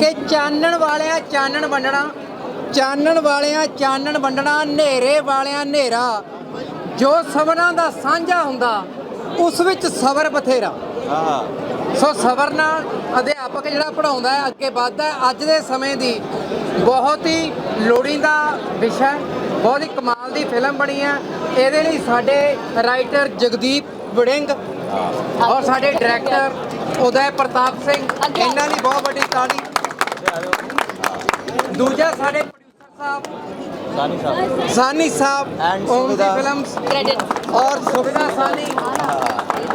ਕਿ ਚਾਨਣ ਵਾਲਿਆਂ ਚਾਨਣ ਵੰਡਣਾ ਚਾਨਣ ਵਾਲਿਆਂ ਚਾਨਣ ਵੰਡਣਾ ਹਨੇਰੇ ਵਾਲਿਆਂ ਹਨੇਰਾ। ਜੋ ਸਭਨਾਂ ਦਾ ਸਾਂਝਾ ਹੁੰਦਾ ਉਸ ਵਿੱਚ ਸਬਰ ਬਥੇਰਾ। ਸੋ ਸਬਰ ਨਾਲ ਅਧਿਆਪਕ ਜਿਹੜਾ ਪੜਾਉਂਦਾ ਹੈ ਅੱਗੇ ਵੱਧਦਾ ਹੈ ਅੱਜ ਦੇ ਸਮੇਂ ਦੀ ਬਹੁਤ ਹੀ ਲੋੜੀਂਦਾ ਵਿਸ਼ਾ ਬਹੁਤ ਹੀ ਕਮਾਲ ਦੀ ਫਿਲਮ ਬਣੀ ਹੈ। ਇਹਦੇ ਲਈ ਸਾਡੇ ਰਾਈਟਰ ਜਗਦੀਪ ਵੜਿੰਗ ਔਰ ਸਾਡੇ ਡਾਇਰੈਕਟਰ ਉਦੈ ਪ੍ਰਤਾਪ ਸਿੰਘ ਇਹਨਾਂ ਲਈ ਬਹੁਤ ਵੱਡੀ ਤਾੜੀ। ਦੂਜਾ ਸਾਡੇ ਪ੍ਰੋਡਿਊਸਰ ਸਾਹਿਬ ਸਾਨੀ ਸਾਹਿਬ। ਸਾਨੀ ਸਾਹਿਬ ਦੀ ਸੁਵਿਧਾ। ਫਿਲਮਸ। ਕ੍ਰੈਡਿਟ ਔਰ ਸੁਵਿਧਾ ਸਾਨੀ।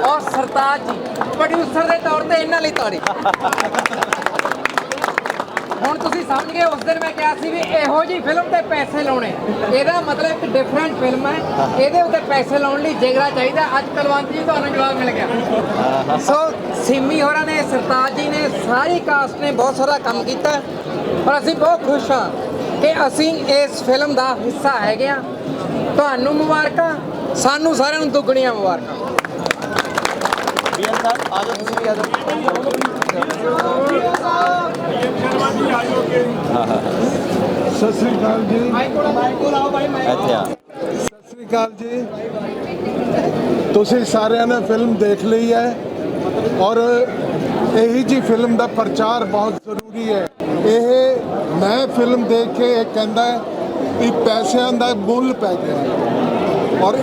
ਔਰ ਸਰਤਾਜ ਜੀ। ਪ੍ਰੋਡਿਊਸਰ ਦੇ ਤੌਰ ਤੇ ਇਹਨਾਂ ਲਈ ਤਾੜੀ। ਹੁਣ ਤੁਸੀਂ ਸਮਝ ਗਏ, ਉਸ ਦਿਨ ਮੈਂ ਕਿਹਾ ਸੀ ਵੀ ਇਹੋ ਜੀ ਫਿਲਮ ਤੇ ਪੈਸੇ ਲਾਉਣੇ। ਇਹਦਾ ਮਤਲਬ ਇੱਕ ਡਿਫਰੈਂਟ ਫਿਲਮ ਹੈ। ਇਹਦੇ ਉੱਤੇ ਪੈਸੇ ਲਾਉਣ ਲਈ ਜਿਗਰਾ ਚਾਹੀਦਾ। ਅੱਜ ਕਲਵੰਤ ਜੀ, ਤੁਹਾਨੂੰ ਜਵਾਬ ਮਿਲ ਗਿਆ। ਸੋ ਸਿੰਮੀ ਹੋਰਾਂ ਨੇ, ਸਰਤਾਜ ਜੀ ਨੇ, ਸਾਰੀ ਕਾਸਟ ਨੇ ਬਹੁਤ ਸਾਰਾ ਕੰਮ ਕੀਤਾ। ਔਰ ਅਸੀਂ ਬਹੁਤ ਖੁਸ਼ ਹਾਂ ਕਿ ਅਸੀਂ ਇਸ ਫਿਲਮ ਦਾ ਹਿੱਸਾ ਹੈਗੇ ਆ ਤੁਹਾਨੂੰ ਮੁਬਾਰਕਾਂ, ਸਾਨੂੰ ਸਾਰਿਆਂ ਨੂੰ ਦੁੱਗਣੀਆਂ ਮੁਬਾਰਕਾਂ। ਬੀਐਨ ਸਾਹਿਬ, ਆ ਤੁਸੀਂ ਵੀ ਆ ਸਤਿ ਸ੍ਰੀ ਅਕਾਲ ਜੀ ਇੱਥੇ ਸਤਿ ਸ੍ਰੀ ਅਕਾਲ ਜੀ ਤੁਸੀਂ ਸਾਰਿਆਂ ਨੇ ਫਿਲਮ ਦੇਖ ਲਈ ਹੈ ਔਰ ਇਹੀ ਜੀ ਫਿਲਮ ਦਾ ਪ੍ਰਚਾਰ ਬਹੁਤ ਜ਼ਰੂਰੀ ਹੈ। ਇਹ ਮੈਂ ਫਿਲਮ ਦੇਖ ਕੇ ਇਹ ਕਹਿੰਦਾ ਹੈ ਕਿ ਪੈਸਿਆਂ ਦਾ ਮੁੱਲ ਪੈ ਗਿਆ। ਹੈ ਔਰ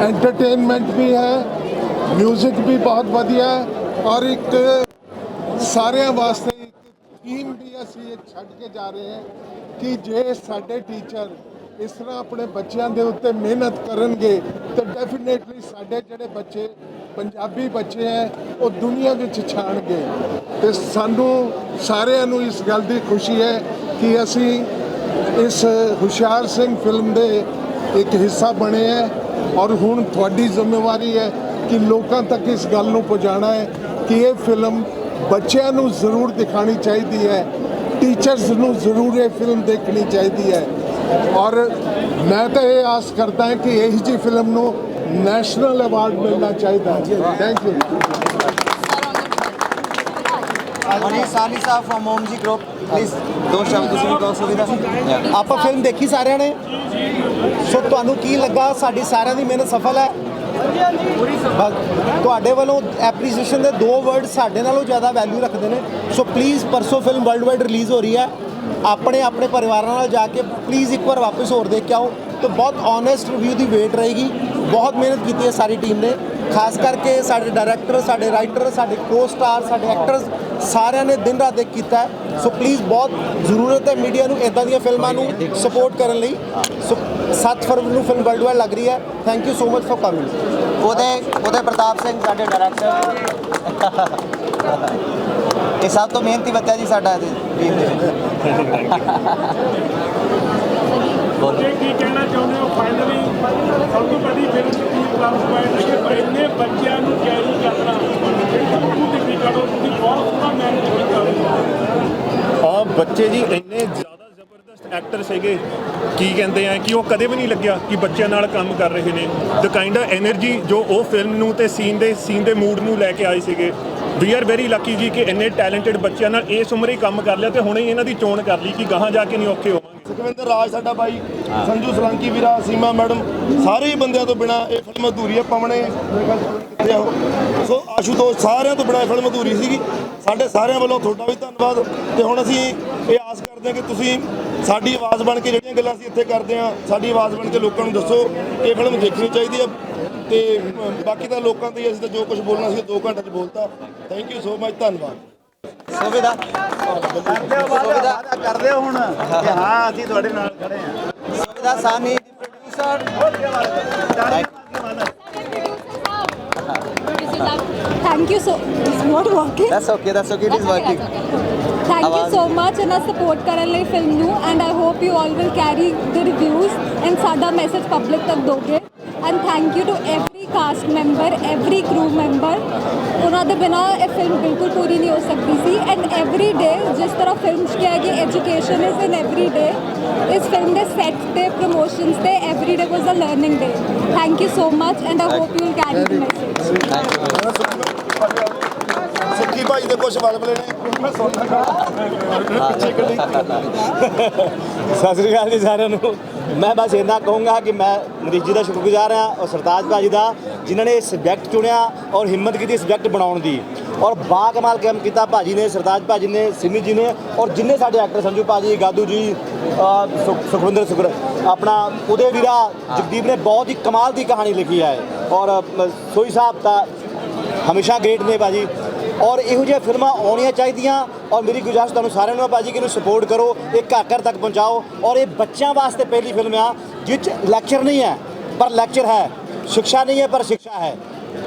ਐਂਟਰਟੇਨਮੈਂਟ ਵੀ ਹੈ ਮਿਊਜ਼ਿਕ ਵੀ ਬਹੁਤ ਵਧੀਆ ਹੈ ਔਰ ਇੱਕ ਸਾਰਿਆਂ ਵਾਸਤੇ ਸਕੀਮ ਥੀਮ ਵੀ ਅਸੀਂ ਇਹ ਛੱਡ ਕੇ ਜਾ ਰਹੇ ਹਾਂ ਕਿ ਜੇ ਸਾਡੇ ਟੀਚਰ ਇਸ ਤਰ੍ਹਾਂ ਆਪਣੇ ਬੱਚਿਆਂ ਦੇ ਉੱਤੇ ਮਿਹਨਤ ਕਰਨਗੇ, ਤਾਂ ਡੈਫੀਨੇਟਲੀ ਸਾਡੇ ਜਿਹੜੇ ਬੱਚੇ, ਪੰਜਾਬੀ ਬੱਚੇ ਹੈ, ਉਹ ਦੁਨੀਆ ਵਿੱਚ ਛਾਣਗੇ। ਤੇ ਸਾਨੂੰ ਸਾਰਿਆਂ ਨੂੰ ਇਸ ਗੱਲ ਦੀ ਖੁਸ਼ੀ ਹੈ ਕਿ ਅਸੀਂ ਇਸ ਹੁਸ਼ਿਆਰ ਸਿੰਘ ਫਿਲਮ ਦੇ ਇੱਕ ਹਿੱਸਾ ਬਣੇ ਹੈ ਔਰ ਹੁਣ ਤੁਹਾਡੀ ਜ਼ਿੰਮੇਵਾਰੀ ਹੈ ਕਿ ਲੋਕਾਂ ਤੱਕ ਇਸ ਗੱਲ ਨੂੰ ਪਹੁੰਚਾਉਣਾ ਹੈ ਕਿ ਇਹ ਫਿਲਮ ਬੱਚਿਆਂ ਨੂੰ ਜ਼ਰੂਰ ਦਿਖਾਣੀ ਚਾਹੀਦੀ ਹੈ ਟੀਚਰਸ ਨੂੰ ਜ਼ਰੂਰ ਇਹ ਫਿਲਮ ਦੇਖਣੀ ਚਾਹੀਦੀ ਹੈ। ਔਰ ਮੈਂ ਤਾਂ ਇਹ ਆਸ ਕਰਦਾ ਹਾਂ ਕਿ ਇਹੀ ਜੀ ਫਿਲਮ ਨੂੰ ਨੈਸ਼ਨਲ ਅਵਾਰਡ ਮਿਲਣਾ ਚਾਹੀਦਾ ਥੈਂਕ ਯੂ ਮਨੀ ਸਾਨੀ ਸਾਹਿਬ from Om ji group please ਦੋ ਸ਼ਬਦ ਤੁਸੀਂ ਵੀ ਕਹੋ ਸੁਵਿਧਾ। ਆਪਾਂ ਫਿਲਮ ਦੇਖੀ ਸਾਰਿਆਂ ਨੇ? ਸੋ ਤੁਹਾਨੂੰ ਕੀ ਲੱਗਾ? ਸਾਡੀ ਸਾਰਿਆਂ ਦੀ ਮਿਹਨਤ ਸਫਲ ਹੈ। ਤੁਹਾਡੇ ਵੱਲੋਂ ਐਪਰੀਸੀਏਸ਼ਨ ਦੇ ਦੋ ਵਰਡ ਸਾਡੇ ਨਾਲੋਂ ਜ਼ਿਆਦਾ ਵੈਲਿਊ ਰੱਖਦੇ ਨੇ। ਸੋ ਪਲੀਜ਼ ਪਰਸੋ ਫਿਲਮ ਵਰਲਡ ਵਾਈਡ ਰਿਲੀਜ਼ ਹੋ ਰਹੀ ਹੈ। ਆਪਣੇ ਆਪਣੇ ਪਰਿਵਾਰਾਂ ਨਾਲ ਜਾ ਕੇ ਪਲੀਜ਼ ਇੱਕ ਵਾਰ ਵਾਪਸ ਹੋਰ ਦੇਖ ਕੇ ਆਓ ਤੇ ਬਹੁਤ ਓਨੈਸਟ ਰਿਵਿਊ ਦੀ ਵੇਟ ਰਹੇਗੀ। ਬਹੁਤ ਮਿਹਨਤ ਕੀਤੀ ਹੈ ਸਾਰੀ ਟੀਮ ਨੇ। ਖਾਸ ਕਰਕੇ ਸਾਡੇ ਡਾਇਰੈਕਟਰ ਸਾਡੇ ਰਾਈਟਰ ਸਾਡੇ ਕੋ ਸਟਾਰ ਸਾਡੇ ਐਕਟਰਸ ਸਾਰਿਆਂ ਨੇ ਦਿਨ ਰਾਤ ਇੱਕ ਕੀਤਾ ਸੋ ਪਲੀਜ਼ ਬਹੁਤ ਜ਼ਰੂਰਤ ਹੈ ਮੀਡੀਆ ਨੂੰ ਇਦਾਂ ਦੀਆਂ ਫਿਲਮਾਂ ਨੂੰ ਸਪੋਰਟ ਕਰਨ ਲਈ। ਸੋ 7 ਫਰਵਰੀ ਨੂੰ ਫਿਲਮ ਵਰਲਡ ਵਾਈਡ ਲੱਗ ਰਹੀ ਹੈ। Thank you so much for coming ਉਹਦੇ ਉਹਦੇ ਪ੍ਰਤਾਪ ਸਿੰਘ ਸਾਡੇ ਡਾਇਰੈਕਟਰ ਇਹ ਸਭ ਤੋਂ ਮਿਹਨਤੀ ਬੱਚਾ ਜੀ ਸਾਡਾ ਟੀਮ ਦੇ ਵਿੱਚ। ਬੋਲੋ। ਤੇ ਕੀ ਕਹਿਣਾ ਚਾਹੁੰਦੇ ਹੋ ਫਾਈਨਲੀ ਸਭ ਤੋਂ ਵੱਡੀ ਫਿਲਮ ਦੀ ਪਲੱਸ ਪੁਆਇੰਟ ਹੈ ਕਿ ਇੰਨੇ ਬੱਚਿਆਂ ਨੂੰ ਕੈਰੀ ਕਰਨਾ ਬਿਲਕੁਲ ਡਿਫਿਕਲਟ ਹੋ ਤੁਸੀਂ ਬਹੁਤ ਸੋਹਣਾ ਮੈਨੇਜ ਕੀਤਾ ਆ ਬੱਚੇ ਜੀ ਇੰਨੇ ਐਕਟਰ ਸੀਗੇ। ਕੀ ਕਹਿੰਦੇ ਆ, ਕਿ ਉਹ ਕਦੇ ਵੀ ਨਹੀਂ ਲੱਗਿਆ ਕਿ ਬੱਚਿਆਂ ਨਾਲ ਕੰਮ ਕਰ ਰਹੇ ਨੇ। ਦ ਕਾਈਂਡ ਆਫ એનર્ਜੀ ਜੋ ਉਹ ਫਿਲਮ ਨੂੰ ਤੇ ਸੀਨ ਦੇ ਸੀਨ ਦੇ ਮੂਡ ਨੂੰ ਲੈ ਕੇ ਆਏ ਸੀਗੇ। ਵੀ ਆਰ ਵੈਰੀ ਲੱਕੀ ਜੀ ਕਿ ਇੰਨੇ ਟੈਲੈਂਟਡ ਬੱਚਿਆਂ ਨਾਲ ਇਸ ਉਮਰੇ ਕੰਮ ਕਰ ਲਿਆ ਤੇ ਹੁਣੇ ਹੀ ਇਹਨਾਂ ਦੀ ਚੋਣ ਕਰ ਲਈ ਕਿ ਗਾਹਾਂ ਜਾ ਕੇ ਨਹੀਂ ਔਖੇ ਹੋਵਾਂਗੇ। ਸੁਖਵਿੰਦਰ ਰਾਜ, ਸਾਡਾ ਬਾਈ। ਸੰਜੂ ਸਲੰਕੀ ਵੀਰਾ ਸੀਮਾ ਮੈਡਮ ਸਾਰੇ ਹੀ ਬੰਦਿਆਂ ਤੋਂ ਬਿਨਾ ਇਹ ਫਿਲਮ ਅਧੂਰੀ ਹੈ ਪਵਣੇ ਕਿੱਥੇ ਆ ਉਹ? ਸੋ ਆਸ਼ੂਤੋਸ਼ ਸਾਰਿਆਂ ਤੋਂ ਬਿਨਾ ਇਹ ਫਿਲਮ ਅਧੂਰੀ ਸੀਗੀ। ਸਾਡੇ ਸਾਰਿਆਂ ਵੱਲੋਂ ਤੁਹਾਡਾ ਵੀ ਧੰਨਵਾਦ। ਤੇ ਹੁਣ ਅਸੀਂ ਇਹ ਆਸ ਕਰਦੇ ਹਾਂ ਕਿ ਤੁਸੀਂ ਸਾਡੀ ਆਵਾਜ਼ ਬਣ ਕੇ ਜਿਹੜੀਆਂ ਗੱਲਾਂ ਅਸੀਂ ਇੱਥੇ ਕਰਦੇ ਹਾਂ ਸਾਡੀ ਆਵਾਜ਼ ਬਣ ਕੇ ਲੋਕਾਂ ਨੂੰ ਦੱਸੋ ਕਿ ਇਹ ਫਿਲਮ ਦੇਖਣੀ ਚਾਹੀਦੀ ਹੈ ਤੇ ਬਾਕੀ ਤਾਂ ਲੋਕਾਂ ਤੇ ਅਸੀਂ ਤਾਂ ਜੋ ਕੁਝ ਬੋਲਣਾ ਸੀ 2 ਘੰਟੇ 'ਚ ਬੋਲਤਾ। ਥੈਂਕ ਯੂ ਸੋ ਮਚ ਧੰਨਵਾਦ। ਸੁਵਿਧਾ। ਸੁਵਿਧਾ। ਕਰਦੇ ਹੋ ਹੁਣ ਕਿ ਹਾਂ ਅਸੀਂ ਤੁਹਾਡੇ ਨਾਲ ਖੜੇ ਹਾਂ। ਸੁਵਿਧਾ ਸਾਨੀ ਦੀ producer thank you so it's not working that's okay that's okay it is working thank you ਆਵਾਜ਼- ਸੋ ਮਚ ਇਹਨਾਂ ਸਪੋਰਟ ਕਰਨ ਲਈ ਫਿਲਮ ਨੂੰ and I hope you all will carry the reviews and ਸਾਡਾ ਮੈਸੇਜ ਪਬਲਿਕ ਤੱਕ ਦੋਗੇ and thank you to every cast member every crew member ਉਹਨਾਂ ਦੇ ਬਿਨਾ ਇਹ ਫਿਲਮ ਬਿਲਕੁਲ ਪੂਰੀ ਨਹੀਂ ਹੋ ਸਕਦੀ ਸੀ ਐਂਡ ਐਵਰੀ ਡੇ ਜਿਸ ਤਰ੍ਹਾਂ ਫਿਲਮ 'ਚ ਕਿਹਾ ਕਿ education is in every day ਇਸ ਫਿਲਮ ਦੇ ਸੈਟ ਤੇ ਪ੍ਰੋਮੋਸ਼ਨਸ ਤੇ every day was a learning day thank you so much and I hope you will carry the message ਸੁੱਕੀ ਭਾਜੀ ਦੇ ਕੁਝ ਵਲਵਲੇ ਨੇ ਮੈਂ ਸੁਣ ਲਗਾ ਸਤਿ ਸ੍ਰੀ ਅਕਾਲ ਜੀ ਸਾਰਿਆਂ ਨੂੰ। ਮੈਂ ਬਸ ਇੰਨਾ ਕਹੂੰਗਾ ਕਿ ਮੈਂ ਮਰੀਜ਼ ਜੀ ਦਾ ਸ਼ੁਕਰਗੁਜ਼ਾਰ ਹਾਂ ਔਰ ਸਰਤਾਜ ਭਾਜੀ ਦਾ, ਜਿਨ੍ਹਾਂ ਨੇ ਇਹ ਸਬਜੈਕਟ ਚੁਣਿਆ ਔਰ ਹਿੰਮਤ ਕੀਤੀ ਸਬਜੈਕਟ ਬਣਾਉਣ ਦੀ। ਔਰ ਬਾ ਕਮਾਲ ਕੰਮ ਕੀਤਾ ਭਾਜੀ ਨੇ, ਸਰਤਾਜ ਭਾਜੀ ਨੇ, ਸਿਮੀ ਜੀ ਨੇ ਔਰ ਜਿੰਨੇ ਸਾਡੇ ਐਕਟਰ ਸੰਜੂ ਭਾਜੀ, ਗਾਦੂ ਜੀ ਸੁਖ- ਸੁਖਵਿੰਦਰ ਸੁਖਰ, ਆਪਣਾ ਉਹਦੇ ਵੀਰਾ ਜਗਦੀਪ ਨੇ ਬਹੁਤ ਹੀ ਕਮਾਲ ਦੀ ਕਹਾਣੀ ਲਿਖੀ ਹੈ। ਔਰ ਸੋਈ ਸਾਹਿਬ ਤਾਂ ਹਮੇਸ਼ਾ ਗ੍ਰੇਟ ਨੇ ਭਾਜੀ। ਔਰ ਇਹੋ ਜਿਹੀਆਂ ਫਿਲਮਾਂ ਆਉਣੀਆਂ ਚਾਹੀਦੀਆਂ। ਔਰ ਮੇਰੀ ਗੁਜ਼ਾਰਿਸ਼ ਤੁਹਾਨੂੰ ਸਾਰਿਆਂ ਨੂੰ ਹੈ ਭਾਜੀ, ਕਿ ਇਹਨੂੰ ਸਪੋਰਟ ਕਰੋ, ਇਹ ਘਰ ਘਰ ਤੱਕ ਪਹੁੰਚਾਓ। ਔਰ ਇਹ ਬੱਚਿਆਂ ਵਾਸਤੇ ਪਹਿਲੀ ਫਿਲਮ ਆ ਜਿਸ 'ਚ ਲੈਕਚਰ ਨਹੀਂ ਹੈ, ਪਰ ਲੈਕਚਰ ਹੈ। ਸਿੱਖਿਆ ਨਹੀਂ ਹੈ, ਪਰ ਸਿੱਖਿਆ ਹੈ।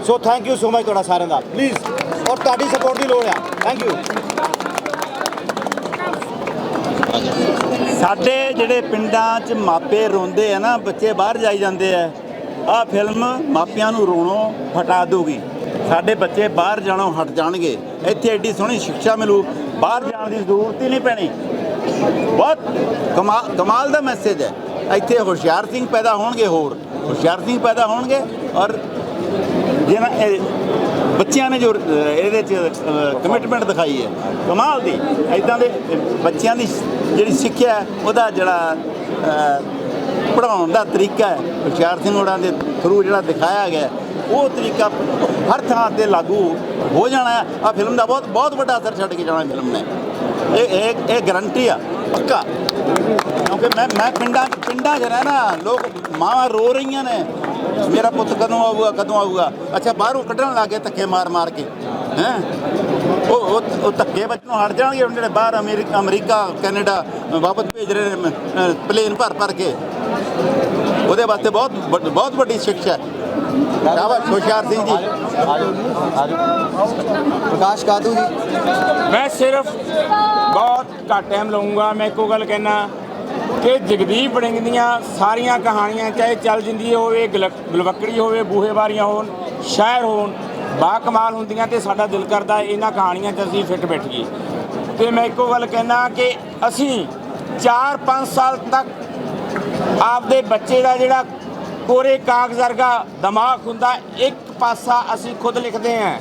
So thank you so much ਤੁਹਾਡਾ ਸਾਰਿਆਂ ਦਾ। ਪਲੀਜ਼ ਔਰ ਤੁਹਾਡੀ ਸਪੋਰਟ ਦੀ ਲੋੜ ਆ। ਥੈਂਕ ਯੂ ਸਾਡੇ ਜਿਹੜੇ ਪਿੰਡਾਂ 'ਚ ਮਾਪੇ ਰੋਂਦੇ ਆ ਨਾ, ਬੱਚੇ ਬਾਹਰ ਜਾਈ ਜਾਂਦੇ ਆ, ਆਹ ਫਿਲਮ ਮਾਪਿਆਂ ਨੂੰ ਰੋਣੋਂ ਹਟਾ ਦੂਗੀ ਸਾਡੇ ਬੱਚੇ ਬਾਹਰ ਜਾਣੋਂ ਹਟ ਜਾਣਗੇ। ਇੱਥੇ ਐਡੀ ਸੋਹਣੀ ਸਿੱਖਿਆ ਮਿਲੂ। ਬਾਹਰ ਜਾਣ ਦੀ ਜ਼ਰੂਰਤ ਹੀ ਨਹੀਂ ਪੈਣੀ। ਬਹੁਤ ਕਮਾਲ ਕਮਾਲ ਦਾ ਮੈਸੇਜ ਹੈ। ਇੱਥੇ ਹੁਸ਼ਿਆਰ ਸਿੰਘ ਪੈਦਾ ਹੋਣਗੇ ਹੋਰ। ਹੁਸ਼ਿਆਰ ਸਿੰਘ ਪੈਦਾ ਹੋਣਗੇ ਔਰ ਜਿਹਨਾਂ ਬੱਚਿਆਂ ਨੇ ਜੋ ਇਹਦੇ ਚ ਕਮਿਟਮੈਂਟ ਦਿਖਾਈ ਹੈ। ਕਮਾਲ ਦੀ। ਐਦਾਂ ਦੇ ਬੱਚਿਆਂ ਦੀ ਜਿਹੜੀ ਸਿੱਖਿਆ ਉਹਦਾ ਜਿਹੜਾ ਅਹ, ਪੜ੍ਹਾਉਣ ਦਾ ਤਰੀਕਾ ਹੈ। ਹੁਸ਼ਿਆਰ ਸਿੰਘ ਹੋਰਾਂ ਦੇ ਥਰੂ ਜਿਹੜਾ ਦਿਖਾਇਆ ਗਿਆ ਉਹ ਤਰੀਕਾ ਹਰ ਥਾਂ ਤੇ ਲਾਗੂ ਹੋ ਜਾਣਾ ਹੈ। ਆ ਫਿਲਮ ਦਾ ਬਹੁਤ ਬਹੁਤ ਵੱਡਾ ਅਸਰ ਛੱਡ ਕੇ ਜਾਣਾ ਫਿਲਮ ਨੇ। ਇਹ ਇਹ ਇਹ ਗਰੰਟੀ ਆ, ਪੱਕਾ। ਕਿਉਂਕਿ ਮੈਂ ਮੈਂ ਪਿੰਡਾਂ ਪਿੰਡਾਂ 'ਚ ਰਹਿਣਾ, ਲੋਕ ਮਾਵਾਂ ਰੋ ਰਹੀਆਂ ਨੇ। ਮੇਰਾ ਪੁੱਤ ਕਦੋਂ ਆਊਗਾ ਕਦੋਂ ਆਊਗਾ? ਅੱਛਾ, ਬਾਹਰੋਂ ਕੱਢਣ ਲੱਗੇ ਧੱਕੇ ਮਾਰ ਮਾਰ ਕੇ। ਹੈ? ਉਹ ਉਹ ਧੱਕੇ ਬੱਚੋਂ ਹਟ ਜਾਣਗੇ ਹੁਣ ਜਿਹੜੇ ਬਾਹਰ ਅਮਰੀਕਾ ਅਮਰੀਕਾ, ਕੈਨੇਡਾ ਵਾਪਸ ਭੇਜ ਰਹੇ ਨੇ ਪਲੇਨ ਭਰ ਭਰ ਕੇ। ਉਹਦੇ ਵਾਸਤੇ ਬਹੁਤ ਵੱਡ- ਬਹੁਤ ਵੱਡੀ ਸਿੱਖਿਆ ਹੈ। ਸ਼ਾਬਾਸ਼ ਹੁਸ਼ਿਆਰ ਸਿੰਘ ਜੀ ਪ੍ਰਕਾਸ਼ ਕਾਦੂ ਜੀ ਮੈਂ ਸਿਰਫ ਬਹੁਤ ਘੱਟ ਟਾਈਮ ਲਵਾਂਗਾ ਮੈਂ ਇੱਕੋ ਗੱਲ ਕਹਿਣਾ ਕਿ ਜਗਦੀਪ ਰਿੰਗ ਦੀਆਂ ਸਾਰੀਆਂ ਕਹਾਣੀਆਂ ਚਾਹੇ ਚੱਲ ਜਿੰਦੀ ਹੋਵੇ ਗਲ- ਗਲਵੱਕੜੀ ਹੋਵੇ ਬੂਹੇਵਾਰੀਆਂ ਹੋਣ ਸ਼ਾਇਰ ਹੋਣ ਬਾ ਕਮਾਲ ਹੁੰਦੀਆਂ ਤੇ ਸਾਡਾ ਦਿਲ ਕਰਦਾ ਇਹਨਾਂ ਕਹਾਣੀਆਂ 'ਚ ਅਸੀਂ ਫਿੱਟ ਬੈਠੀਏ ਤੇ ਮੈਂ ਇੱਕੋ ਗੱਲ ਕਹਿਣਾ ਕਿ ਅਸੀਂ 4-5 ਸਾਲ ਤੱਕ ਆਪਦੇ ਬੱਚੇ ਦਾ ਜਿਹੜਾ ਕੋਰੇ ਕਾਗਜ਼ ਵਰਗਾ ਦਿਮਾਗ ਹੁੰਦਾ, ਇੱਕ ਪਾਸਾ ਅਸੀਂ ਖੁਦ ਲਿਖਦੇ ਹਾਂ,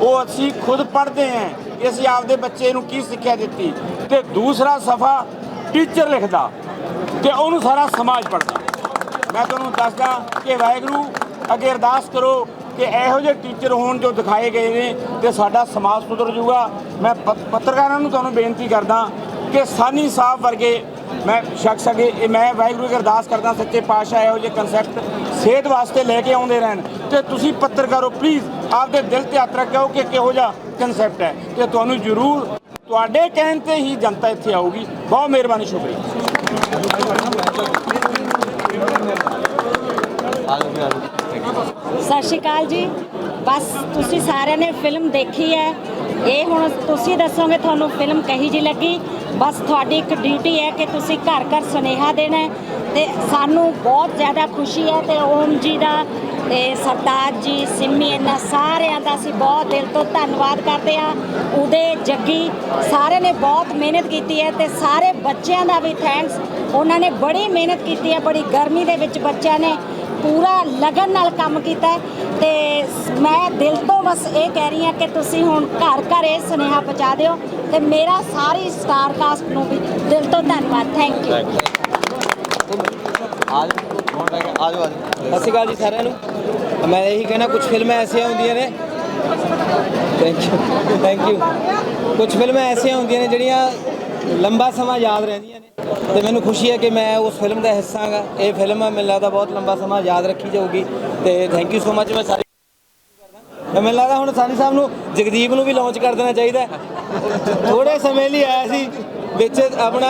ਉਹ ਅਸੀਂ ਖੁਦ ਪੜ੍ਹਦੇ ਹਾਂ, ਕਿ ਅਸੀਂ ਆਪਦੇ ਬੱਚੇ ਨੂੰ ਕੀ ਸਿੱਖਿਆ ਦਿੱਤੀ। ਤੇ ਦੂਸਰਾ ਸਫਾ ਟੀਚਰ ਲਿਖਦਾ ਤੇ ਉਹਨੂੰ ਸਾਰਾ ਸਮਾਜ ਪੜ੍ਹਦਾ। ਮੈਂ ਤੁਹਾਨੂੰ ਦੱਸਦਾ ਕਿ ਵਾਹਿਗੁਰੂ, ਅੱਗੇ ਅਰਦਾਸ ਕਰੋ ਕਿ ਇਹੋ ਜਿਹੇ ਟੀਚਰ ਹੋਣ ਜੋ ਦਿਖਾਏ ਗਏ ਨੇ ਤੇ ਸਾਡਾ ਸਮਾਜ ਸੁਧਰ ਜਾਊਗਾ। ਮੈਂ ਪੱਤਰਕਾਰਾਂ ਨੂੰ ਤੁਹਾਨੂੰ ਬੇਨਤੀ ਕਰਦਾ ਕਿ ਸਾਨੀ ਸਾਹਿਬ ਵਰਗੇ ਮੈਂ ਸ਼ਖਸ ਅਗੇ, ਇਹ ਮੈਂ ਵਾਹਿਗੁਰੂ ਅੱਗੇ ਅਰਦਾਸ ਕਰਦਾ ਸੱਚੇ ਪਾਤਸ਼ਾਹ ਇਹੋ ਜਿਹੇ ਕਨਸੈਪਟ ਸਿਹਤ ਵਾਸਤੇ ਲੈ ਕੇ ਆਉਂਦੇ ਰਹਿਣ। ਤੇ ਤੁਸੀਂ ਪੱਤਰਕਾਰੋ ਪਲੀਜ਼ ਆਪਦੇ ਦਿਲ ਤੇ ਹੱਥ ਰੱਖਿਓ ਕਿ ਕਿਹੋ ਜਿਹਾ ਕਨਸੈਪਟ ਹੈ। ਤੇ ਤੁਹਾਨੂੰ ਜ਼ਰੂਰ ਤੁਹਾਡੇ ਕਹਿਣ ਤੇ ਹੀ ਜਨਤਾ ਇੱਥੇ ਆਊਗੀ। ਬਹੁਤ ਮਿਹਰਬਾਨੀ, ਸ਼ੁਕਰੀਆ। ਸਤਿ ਸ਼੍ਰੀ ਅਕਾਲ ਜੀ। ਬਸ ਤੁਸੀਂ ਸਾਰਿਆਂ ਨੇ ਫਿਲਮ ਦੇਖੀ ਹੈ। ਇਹ ਹੁਣ ਤੁਸੀਂ ਦੱਸੋਗੇ, ਤੁਹਾਨੂੰ ਫਿਲਮ ਕਹੀ ਜੀ ਲੱਗੀ। ਬਸ ਤੁਹਾਡੀ ਇੱਕ ਡਿਊਟੀ ਹੈ ਕਿ ਤੁਸੀਂ ਘਰ ਘਰ ਸੁਨੇਹਾ ਦੇਣਾ ਹੈ ਤੇ ਸਾਨੂੰ ਬਹੁਤ ਜ਼ਿਆਦਾ ਖੁਸ਼ੀ ਹੈ ਤੇ ਓਮ ਜੀ ਦਾ ਤੇ ਸਰਤਾਜ ਜੀ, ਸਿੰਮੀ ਇਹਨਾਂ ਸਾਰਿਆਂ ਦਾ ਅਸੀਂ ਬਹੁਤ ਦਿਲ ਤੋਂ ਧੰਨਵਾਦ ਕਰਦੇ ਹਾਂ। ਉਹਦੇ ਜੱਗੀ ਸਾਰਿਆਂ ਨੇ ਬਹੁਤ ਮਿਹਨਤ ਕੀਤੀ ਹੈ ਤੇ ਸਾਰੇ ਬੱਚਿਆਂ ਦਾ ਵੀ ਥੈਂਕਸ ਉਹਨਾਂ ਨੇ ਬੜੀ ਮਿਹਨਤ ਕੀਤੀ ਹੈ, ਬੜੀ ਗਰਮੀ ਦੇ ਵਿੱਚ ਬੱਚਿਆਂ ਨੇ ਪੂਰਾ ਲਗਨ ਨਾਲ ਕੰਮ ਕੀਤਾ ਤੇ ਮੈਂ ਦਿਲ ਤੋਂ ਬਸ ਇਹ ਕਹਿ ਰਹੀ ਹਾਂ ਕਿ ਤੁਸੀਂ ਹੁਣ ਘਰ ਘਰ ਇਹ ਸੁਨੇਹਾ ਪਹੁੰਚਾ ਦਿਓ ਤੇ ਮੇਰਾ ਸਾਰੀ ਸਟਾਰ ਕਾਸਟ ਨੂੰ ਵੀ ਦਿਲ ਤੋਂ ਧੰਨਵਾਦ ਥੈਂਕ ਯੂ ਸਤਿ ਸ਼੍ਰੀ ਅਕਾਲ ਜੀ ਸਾਰਿਆਂ ਨੂੰ। ਮੈਂ ਇਹੀ ਕਹਿਣਾ ਕੁਝ ਫਿਲਮਾਂ ਐਸੀਆਂ ਹੁੰਦੀਆਂ ਨੇ। ਥੈਂਕ ਯੂ ਥੈਂਕ ਯੂ ਕੁਝ ਫਿਲਮਾਂ ਐਸੀਆਂ ਹੁੰਦੀਆਂ ਨੇ ਜਿਹੜੀਆਂ ਲੰਬਾ ਸਮਾਂ ਯਾਦ ਰਹਿੰਦੀਆਂ ਨੇ। ਤੇ ਮੈਨੂੰ ਖੁਸ਼ੀ ਹੈ ਕਿ ਮੈਂ ਉਸ ਫਿਲਮ ਦਾ ਹਿੱਸਾ ਹਾਂ। ਇਹ ਫਿਲਮ ਮੈਨੂੰ ਲੱਗਦਾ ਬਹੁਤ ਲੰਬਾ ਸਮਾਂ ਯਾਦ ਰੱਖੀ ਜਾਊਗੀ। ਤੇ ਥੈਂਕ ਯੂ ਸੋ ਮੱਚ ਮੈਂ ਸਾਰੇ ਮੈਨੂੰ ਲੱਗਦਾ ਹੁਣ ਸਾਨੀ ਸਾਹਿਬ ਨੂੰ ਜਗਦੀਪ ਨੂੰ ਵੀ ਲਾਂਚ ਕਰ ਦੇਣਾ ਚਾਹੀਦਾ ਥੋੜੇ ਸਮੇਂ ਲਈ ਆਇਆ ਸੀ ਵਿੱਚ ਆਪਣਾ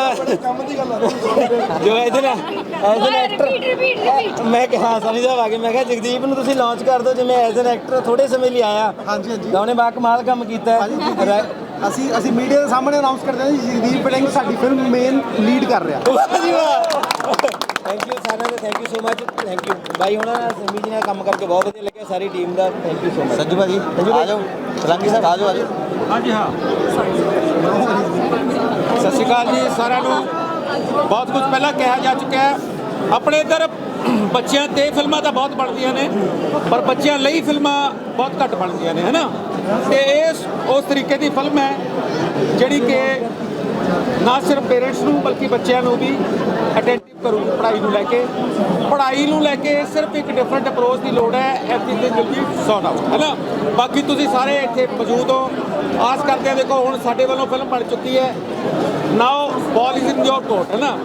ਜੋ ਇਹਦੇ ਨਾਲ ਐਜ਼ ਐਨ ਐਕਟਰ ਮੈਂ ਕਿਹਾ ਸਾਨੀ ਸਾਹਿਬ ਆ ਗਏ। ਮੈਂ ਕਿਹਾ ਜਗਦੀਪ ਨੂੰ ਤੁਸੀਂ ਲਾਂਚ ਕਰ ਦਿਓ ਜਿਵੇਂ ਐਜ਼ ਐਨ ਐਕਟਰ ਥੋੜੇ ਸਮੇਂ ਲਈ ਆਇਆ। ਹਾਂਜੀ ਹਾਂਜੀ। ਉਹਨੇ ਬਾ ਕਮਾਲ ਕੰਮ ਕੀਤਾ। ਹੈ ਅਸੀਂ ਅਸੀਂ ਮੀਡੀਆ ਦੇ ਸਾਹਮਣੇ ਅਨਾਉਂਸ ਕਰਦੇ ਹਾਂ ਜੀ ਜਗਦੀਪ ਪਟਿੰਗ ਸਾਡੀ ਫਿਲਮ ਮੇਨ ਲੀਡ ਕਰ ਰਿਹਾ। ਥੈਂਕ ਯੂ ਸਾਰਿਆਂ ਦਾ thank you so much thank you bye ਹੁਣ ਸਿੰਮੀ ਜੀ ਨਾਲ ਕੰਮ ਕਰਕੇ ਬਹੁਤ ਵਧੀਆ ਲੱਗਿਆ ਸਾਰੀ team the thank you so much Sanju ਭਾਜੀ ਆ ਜਾਓ। ਸਲਾਂਗੀ ਸਾਹਿਬ ਆ ਜਾਓ ਆ ਜਾਓ। ਸਤਿ ਸ਼੍ਰੀ ਅਕਾਲ ਜੀ ਸਾਰਿਆਂ ਨੂੰ। ਬਹੁਤ ਕੁਝ ਪਹਿਲਾਂ ਕਿਹਾ ਜਾ ਚੁੱਕਾ ਹੈ। ਆਪਣੇ ਇੱਧਰ ਬੱਚਿਆਂ ਤੇ ਫਿਲਮਾਂ ਤਾਂ ਬਹੁਤ ਬਣਦੀਆਂ ਨੇ ਪਰ ਬੱਚਿਆਂ ਲਈ ਫਿਲਮਾਂ ਬਹੁਤ ਘੱਟ ਬਣਦੀਆਂ ਨੇ ਹੈਨਾ? ਤੇ ਇਸ ਉਸ ਤਰੀਕੇ ਦੀ ਫਿਲਮ ਹੈ ਜਿਹੜੀ ਕਿ ਨਾ ਸਿਰਫ ਪੇਰੈਂਟਸ ਨੂੰ ਬਲਕਿ ਬੱਚਿਆਂ ਨੂੰ ਵੀ ਅਟੈਂਟਿਵ ਕਰੂ ਪੜ੍ਹਾਈ ਨੂੰ ਲੈ ਕੇ। ਪੜ੍ਹਾਈ ਨੂੰ ਲੈ ਕੇ ਸਿਰਫ ਇੱਕ ਡਿਫਰੈਂਟ ਅਪਰੋਚ ਦੀ ਲੋੜ ਹੈ everything will be sort out ਹੈ ਨਾ? ਬਾਕੀ ਤੁਸੀਂ ਸਾਰੇ ਇੱਥੇ ਮੌਜੂਦ ਹੋ। ਆਸ ਕਰਦੇ ਹਾਂ ਦੇਖੋ ਹੁਣ ਸਾਡੇ ਵੱਲੋਂ ਫਿਲਮ ਬਣ ਚੁੱਕੀ ਹੈ। ਨਾਓ ਬਾਲ ਇਜ਼ ਇਨ ਯੋਰ ਕੋਰਟ ਹੈ ਨਾ?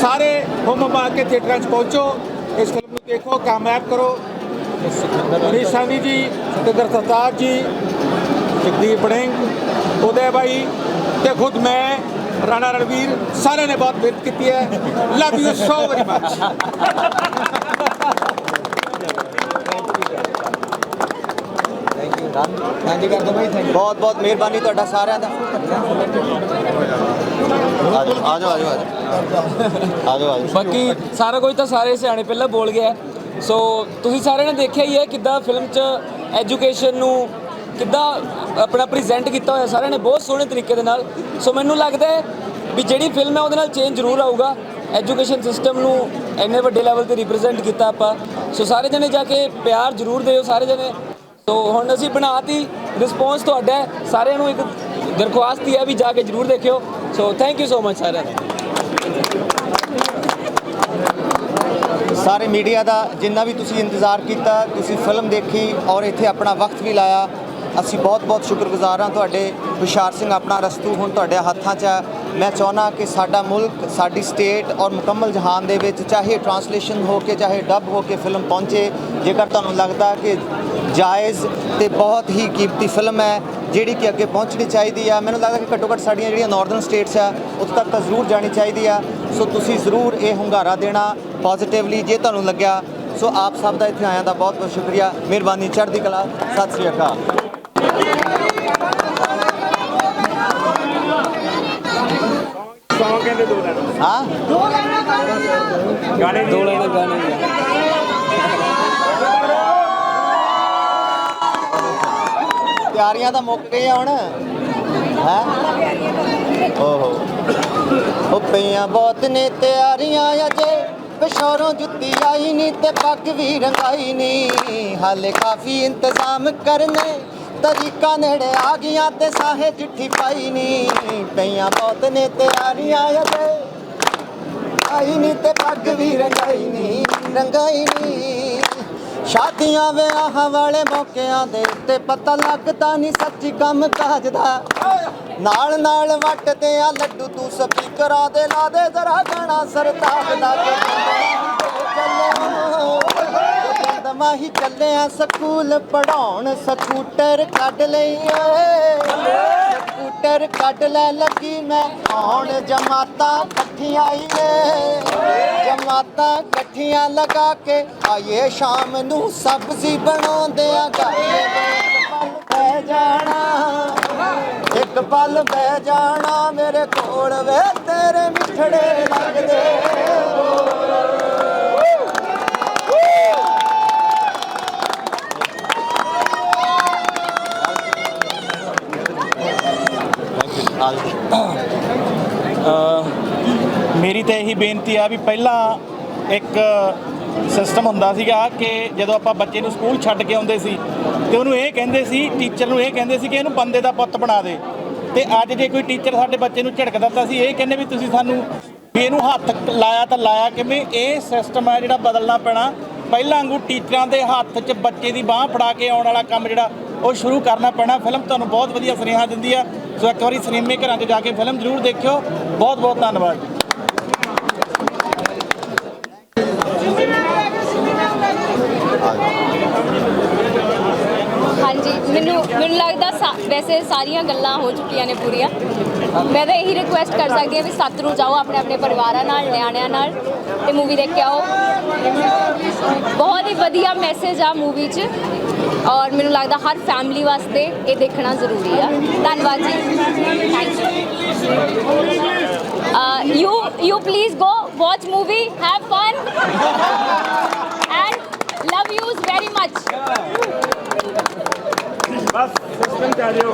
ਸਾਰੇ ਹੁਮ ਹੁਮਾ ਕੇ ਥੀਏਟਰਾਂ 'ਚ ਪਹੁੰਚੋ। ਇਸ ਫਿਲਮ ਨੂੰ ਦੇਖੋ ਕਾਮਯਾਬ ਕਰੋ। ਮਨੀਸ਼ ਸਾਨੀ ਜੀ ਸਤਿੰਦਰ ਸਰਤਾਜ ਜੀ। ਜਗਦੀਪ ਬੜਿੰਗ ਉਦੈ ਬਾਈ ਤੇ ਖੁਦ ਮੈਂ ਰਾਣਾ ਰਣਵੀਰ ਸਾਰਿਆਂ ਨੇ ਬਹੁਤ ਮਿਹਨਤ ਕੀਤੀ ਹੈ। Love you so very much ਹਾਂਜੀ ਕਰ ਦੋ ਭਾਈ ਥੈਂਕ ਯੂ ਬਹੁਤ ਬਹੁਤ ਮਿਹਰਬਾਨੀ ਤੁਹਾਡਾ ਸਾਰਿਆਂ ਦਾ। ਆ ਜਾਓ ਆ ਜਾਓ ਆ ਜਾਓ ਆ ਜਾਓ ਬਾਕੀ ਸਾਰਾ ਕੁਝ ਤਾਂ ਸਾਰੇ ਸਿਆਣੇ ਪਹਿਲਾਂ ਬੋਲ ਗਿਆ ਸੋ ਤੁਸੀਂ ਸਾਰਿਆਂ ਨੇ ਦੇਖਿਆ ਹੀ ਹੈ ਕਿੱਦਾਂ ਫਿਲਮ 'ਚ ਐਜੂਕੇਸ਼ਨ ਨੂੰ ਕਿੱਦਾਂ ਆਪਣਾ ਪ੍ਰੈਜ਼ੈਂਟ ਕੀਤਾ ਹੋਇਆ ਸਾਰਿਆਂ ਨੇ, ਬਹੁਤ ਸੋਹਣੇ ਤਰੀਕੇ ਦੇ ਨਾਲ। ਸੋ ਮੈਨੂੰ ਲੱਗਦਾ ਹੈ ਵੀ ਜਿਹੜੀ ਫਿਲਮ ਹੈ ਉਹਦੇ ਨਾਲ ਚੇਂਜ ਜ਼ਰੂਰ ਆਊਗਾ। ਐਜੂਕੇਸ਼ਨ ਸਿਸਟਮ ਨੂੰ ਇੰਨੇ ਵੱਡੇ ਲੈਵਲ ਤੇ ਰਿਪਰੈਜ਼ੈਂਟ ਕੀਤਾ ਆਪਾਂ। ਸੋ ਸਾਰੇ ਜਣੇ ਜਾ ਕੇ ਪਿਆਰ ਜ਼ਰੂਰ ਦਿਓ ਸਾਰੇ ਜਣੇ। ਸੋ ਹੁਣ ਅਸੀਂ ਬਣਾਤੀ ਰਿਸਪੌਂਸ ਤੁਹਾਡਾ ਸਾਰਿਆਂ ਨੂੰ ਇੱਕ ਦਰਖਾਸਤ ਹੀ ਹੈ ਵੀ ਜਾ ਕੇ ਜ਼ਰੂਰ ਦੇਖਿਓ। So thank you so much ਸਾਰਿਆਂ ਦਾ। ਸਾਰੇ ਮੀਡੀਆ ਦਾ ਜਿੰਨਾ ਵੀ ਤੁਸੀਂ ਇੰਤਜ਼ਾਰ ਕੀਤਾ, ਤੁਸੀਂ ਫਿਲਮ ਦੇਖੀ ਔਰ ਇੱਥੇ ਆਪਣਾ ਵਕਤ ਵੀ ਲਾਇਆ ਅਸੀਂ ਬਹੁਤ ਬਹੁਤ ਸ਼ੁਕਰਗੁਜ਼ਾਰ ਹਾਂ ਤੁਹਾਡੇ ਹੁਸ਼ਿਆਰ ਸਿੰਘ ਆਪਣਾ ਰਸਤੂ ਹੁਣ ਤੁਹਾਡੇ ਹੱਥਾਂ 'ਚ ਹੈ ਮੈਂ ਚਾਹੁੰਦਾ ਕਿ ਸਾਡਾ ਮੁਲਕ, ਸਾਡੀ ਸਟੇਟ ਔਰ ਮੁਕੰਮਲ ਜਹਾਨ ਦੇ ਵਿੱਚ ਚਾਹੇ ਟਰਾਂਸਲੇਸ਼ਨ ਹੋ ਕੇ, ਚਾਹੇ ਡੱਬ ਹੋ ਕੇ ਫਿਲਮ ਪਹੁੰਚੇ, ਜੇਕਰ ਤੁਹਾਨੂੰ ਲੱਗਦਾ ਕਿ ਜਾਇਜ਼ ਤੇ ਬਹੁਤ ਹੀ ਕੀਮਤੀ ਫਿਲਮ ਹੈ, ਜਿਹੜੀ ਕਿ ਅੱਗੇ ਪਹੁੰਚਣੀ ਚਾਹੀਦੀ ਆ। ਮੈਨੂੰ ਲੱਗਦਾ ਕਿ ਘੱਟੋ ਘੱਟ ਸਾਡੀਆਂ ਜਿਹੜੀਆਂ ਨਾਰਥਰਨ ਸਟੇਟਸ ਆ, ਉੱਥੇ ਤੱਕ ਤਾਂ ਜ਼ਰੂਰ ਜਾਣੀ ਚਾਹੀਦੀ ਆ। ਸੋ ਤੁਸੀਂ ਜ਼ਰੂਰ ਇਹ ਹੁੰਗਾਰਾ ਦੇਣਾ ਪੋਜ਼ਿਟਿਵਲੀ ਜੇ ਤੁਹਾਨੂੰ ਲੱਗਿਆ। ਸੋ ਆਪ ਸਭ ਦਾ ਇੱਥੇ ਆਇਆਂ ਦਾ ਬਹੁਤ ਬਹੁਤ ਸ਼ੁਕਰੀਆ। ਮਿਹਰਬਾਨੀ ਚੜ੍ਹਦੀ ਕਲਾ। ਸਤਿ ਸ੍ਰੀ ਅਕਾਲ। ਕਹਿੰਦੇ ਦੋ ਲੈਣਾ। ਹਾਂ? ਗਾਣੇ ਦੀ ਦੋ ਗਾਣੇ ਤਿਆਰੀਆਂ ਤਾਂ ਮੁੱਕ ਗਈਆਂ ਹੁਣ। ਹੈ? ਓਹੋ। ਉਹ ਪਈਆਂ ਬਹੁਤ ਨੇ ਤਿਆਰੀਆਂ ਅਜੇ। ਪਿਸ਼ੋਰੋਂ ਜੁੱਤੀ ਆਈ ਨਹੀਂ ਤੇ ਪੱਗ ਵੀ ਰੰਗਾਈ ਨਹੀਂ ਹਾਲੇ ਕਾਫੀ ਇੰਤਜ਼ਾਮ ਕਰਨੇ। ਤਰੀਕਾ ਨੇੜੇ ਆ ਗਈਆਂ ਤੇ ਸਾਹੇ ਚਿੱਠੀ ਪਾਈ ਨਹੀਂ ਪਈਆਂ ਬਹੁਤ ਨੇ ਤਿਆਰੀਆਂ ਅਜੇ। ਆਈ ਨਹੀਂ ਤੇ ਪੱਗ ਵੀ ਰੰਗਾਈ ਨਹੀਂ ਰੰਗਾਈ ਨਹੀਂ ਸ਼ਾਦੀਆਂ ਵਿਆਹਾਂ ਵਾਲੇ ਮੌਕਿਆਂ ਦੇ ਉੱਤੇ ਪਤਾ ਲੱਗਦਾ ਨਹੀਂ ਸੱਚੀ ਕੰਮ ਕਾਜ ਦਾ। ਨਾਲ ਨਾਲ ਵੱਟਦੇ ਆ ਲੱਡੂ, ਤੂੰ ਸਪੀਕਰਾਂ ਦੇ ਲਾ ਦੇ ਜ਼ਰਾ ਗਾਣਾ ਸਰਤਾਜ ਦਾ ਦਮਾ ਹੀ ਚੱਲਿਆ ਸਕੂਲ ਪੜਾਉਣ ਸਕੂਟਰ ਕੱਢ ਲਈ ਸਕੂਟਰ ਕੱਢ ਲੈ ਲੱਗੀ ਮੈਂ ਆਉਣ, ਜਮਾਤਾਂ ਇਕੱਠੀਆਂ ਹੀ ਜਮਾਤਾਂ ਇਕੱਠੀਆਂ ਲਗਾ ਕੇ ਆਈਏ ਸ਼ਾਮ ਨੂੰ ਸਬਜ਼ੀ ਬਣਾਉਂਦੇ ਆ ਗਾਏ ਬਹਿ ਜਾਣਾ, ਇੱਕ ਪਲ ਬਹਿ ਜਾਣਾ ਮੇਰੇ ਕੋਲ ਵੇ, ਤੇਰੇ ਮਿੱਠੜੇ ਲੱਗਦੇ ਮੇਰੀ ਤਾਂ ਇਹੀ ਬੇਨਤੀ ਆ ਵੀ ਪਹਿਲਾਂ ਇੱਕ ਸਿਸਟਮ ਹੁੰਦਾ ਸੀਗਾ ਕਿ ਜਦੋਂ ਆਪਾਂ ਬੱਚੇ ਨੂੰ ਸਕੂਲ ਛੱਡ ਕੇ ਆਉਂਦੇ ਸੀ ਤੇ ਉਹਨੂੰ ਇਹ ਕਹਿੰਦੇ ਸੀ ਟੀਚਰ ਨੂੰ ਇਹ ਕਹਿੰਦੇ ਸੀ ਕਿ ਇਹਨੂੰ ਬੰਦੇ ਦਾ ਪੁੱਤ ਬਣਾ ਦੇ। ਤੇ ਅੱਜ ਜੇ ਕੋਈ ਟੀਚਰ ਸਾਡੇ ਬੱਚੇ ਨੂੰ ਝਿੜਕ ਤਾਂ ਸੀ, ਇਹ ਕਹਿੰਦੇ ਵੀ ਤੁਸੀਂ ਸਾਨੂੰ ਵੀ ਇਹਨੂੰ ਹੱਥ ਲਾਇਆ ਤਾਂ ਲਾਇਆ ਕਿਵੇਂ? ਇਹ ਸਿਸਟਮ ਹੈ ਜਿਹੜਾ ਬਦਲਣਾ ਪੈਣਾ। ਪਹਿਲਾਂ ਵਾਂਗੂ ਟੀਚਰਾਂ ਦੇ ਹੱਥ 'ਚ ਬੱਚੇ ਦੀ ਬਾਹ ਫੜਾ ਕੇ ਆਉਣ ਵਾਲਾ ਕੰਮ ਜਿਹੜਾ ਉਹ ਸ਼ੁਰੂ ਕਰਨਾ ਪੈਣਾ। ਫਿਲਮ ਤੁਹਾਨੂੰ ਬਹੁਤ ਵਧੀਆ ਸੁਨੇਹਾ ਦਿੰਦੀ ਆ। ਸੋ ਇੱਕ ਵਾਰੀ ਸਿਨੇਮੇ ਘਰਾਂ 'ਚ ਜਾ ਕੇ ਫਿਲਮ ਜ਼ਰੂਰ ਦੇਖਿਓ। ਬਹੁਤ ਬਹੁਤ ਧੰਨਵਾਦ ਜੀ ਹਾਂਜੀ ਮੈਨੂੰ ਮੈਨੂੰ ਲੱਗਦਾ ਸਾ- ਵੈਸੇ ਸਾਰੀਆਂ ਗੱਲਾਂ ਹੋ ਚੁੱਕੀਆਂ ਨੇ ਪੂਰੀਆਂ। ਮੈਂ ਤਾਂ ਇਹੀ ਰਿਕੁਐਸਟ ਕਰ ਸਕਦੀ ਹਾਂ ਵੀ ਸੱਤ ਨੂੰ ਜਾਓ ਆਪਣੇ ਆਪਣੇ ਪਰਿਵਾਰਾਂ ਨਾਲ, ਨਿਆਣਿਆਂ ਨਾਲ ਤੇ ਮੂਵੀ ਦੇਖ ਕੇ ਆਓ ਬਹੁਤ ਹੀ ਵਧੀਆ ਮੈਸੇਜ ਆ ਮੂਵੀ 'ਚ ਔਰ ਮੈਨੂੰ ਲੱਗਦਾ ਹਰ ਫੈਮਿਲੀ ਵਾਸਤੇ ਇਹ ਦੇਖਣਾ ਜ਼ਰੂਰੀ ਆ। ਧੰਨਵਾਦ ਜੀ। Thank you you you please go watch movie have fun and love yous very much bus system ਚ ਆ ਜਿਓ